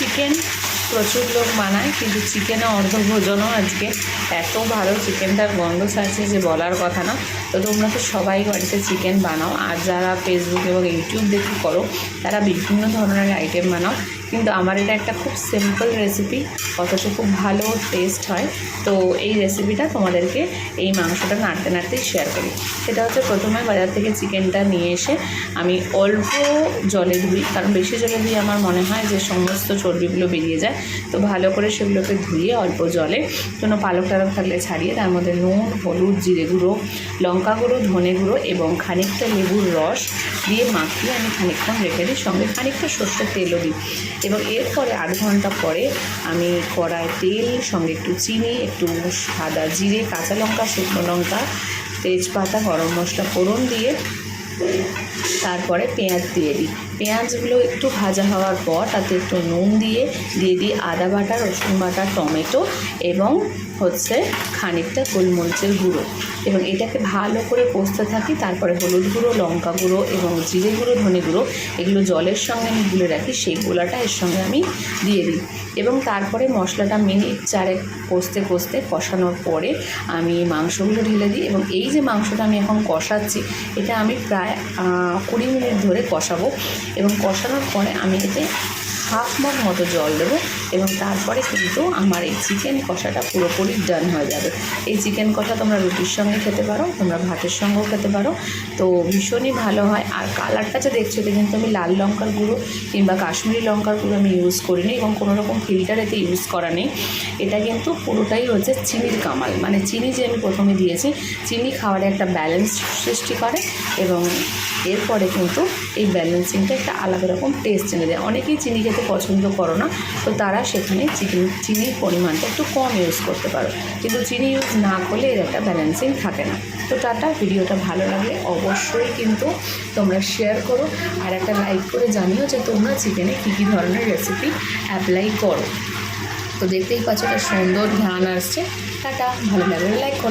Chicken প্রচুর লোক মানায়, কিন্তু চিকেনে অর্ধভোজনও আজকে। এত ভালো চিকেনটার গন্ধ ছাড়ছে যে বলার কথা না। তো তোমরা তো সবাই বাড়িতে চিকেন বানাও। আর যারা ফেসবুক এবং ইউটিউব দেখে করো, তারা বিভিন্ন ধরনের আইটেম বানাও। কিন্তু আমার এটা একটা খুব সিম্পল রেসিপি অথচ খুব ভালো টেস্ট হয়। তো এই রেসিপিটা তোমাদেরকে এই মাংসটা নাড়তে নাড়তেই শেয়ার করি। সেটা হচ্ছে প্রথমে বাজার থেকে চিকেনটা নিয়ে এসে আমি অল্প জলে ধুই, কারণ বেশি জলে ধুই আমার মনে হয় যে সমস্ত চর্বিগুলো বেরিয়ে যায়। তো ভালো করে সেগুলোকে ধুয়ে অল্প জলে, কোনো পালক টালক থাকলে ছাড়িয়ে তার মধ্যে নুন, হলুদ, জিরে গুঁড়ো, লঙ্কা গুঁড়ো, ধনে গুঁড়ো এবং খানিকটা লেবুর রস দিয়ে মাখিয়ে আমি খানিকক্ষণ রেখে দিই। সঙ্গে খানিকটা সর্ষের তেলও দিই। এবং এরপরে আধ ঘণ্টা পরে আমি কড়ায় তেল, সঙ্গে একটু চিনি, একটু সাদা জিরে, কাঁচা লঙ্কা, শুকনো লঙ্কা, তেজপাতা, গরম মশলা, ফোড়ন দিয়ে তারপরে পেঁয়াজ দিয়ে দিই। পেঁয়াজগুলো একটু ভাজা হওয়ার পর তাতে একটু নুন দিয়ে দিয়ে দিই আদা বাটা, রসুন বাটা, টমেটো এবং হচ্ছে খানিকটা গোলমরিচের গুঁড়ো। এবং এটাকে ভালো করে কষতে থাকি, তারপরে হলুদ গুঁড়ো, লঙ্কা গুঁড়ো এবং জিরে গুঁড়ো, ধনে গুঁড়ো, এগুলো জলের সঙ্গে আমি গুলে রাখি, সেই গোলাটা এর সঙ্গে আমি দিয়ে দিই। এবং তারপরে মশলাটা মিনিট চারেক কষতে কষতে কষানোর পরে আমি মাংসগুলো ঢেলে দিই এবং এই যে মাংসটা আমি এখন কষাচ্ছি, এটা আমি প্রায় কুড়ি মিনিট ধরে কষাবো এবং কষানোর পরে আমি এতে হাফ মগ মতো জল দেবো এবং তারপরে কিন্তু আমার এই চিকেন কষাটা পুরোপুরি ডান হয়ে যাবে। এই চিকেন কষা তোমরা রুটির সঙ্গে খেতে পারো, তোমরা ভাতের সঙ্গেও খেতে পারো। তো ভীষণই ভালো হয়। আর কালারটা যে দেখছ, এটা কিন্তু আমি লাল লঙ্কার গুঁড়ো কিংবা কাশ্মীরি লঙ্কার গুঁড়ো আমি ইউজ করিনি এবং কোনো রকম ফিল্টার এতে ইউজ করা নেই। এটা কিন্তু পুরোটাই হচ্ছে চিনির কামাল। মানে চিনি যে আমি প্রথমে দিয়েছি, চিনি খাওয়ারে একটা ব্যালেন্স সৃষ্টি করে এবং এরপরে কিন্তু এই ব্যালেন্সিংটা একটা আলাদা রকম টেস্ট এনে দেয়। অনেকেই চিনি খেতে পছন্দ করো না, তো তারা সেখানে চিকেন, চিনির পরিমাণটা একটু কম ইউজ করতে পারো। কিন্তু চিনি ইউজ না করলে এর একটা ব্যালেন্সিং থাকে না। তো টাটা, ভিডিওটা ভালো লাগলে অবশ্যই কিন্তু তোমরা শেয়ার করো আর একটা লাইক করে জানিও যে তোমরা চিকেনে কী কী ধরনের রেসিপি অ্যাপ্লাই করো। তো দেখতেই পাচ্ছ একটা সুন্দর ঘ্রাণ আসছে। টাটা, ভালো লাগলে লাইক করো।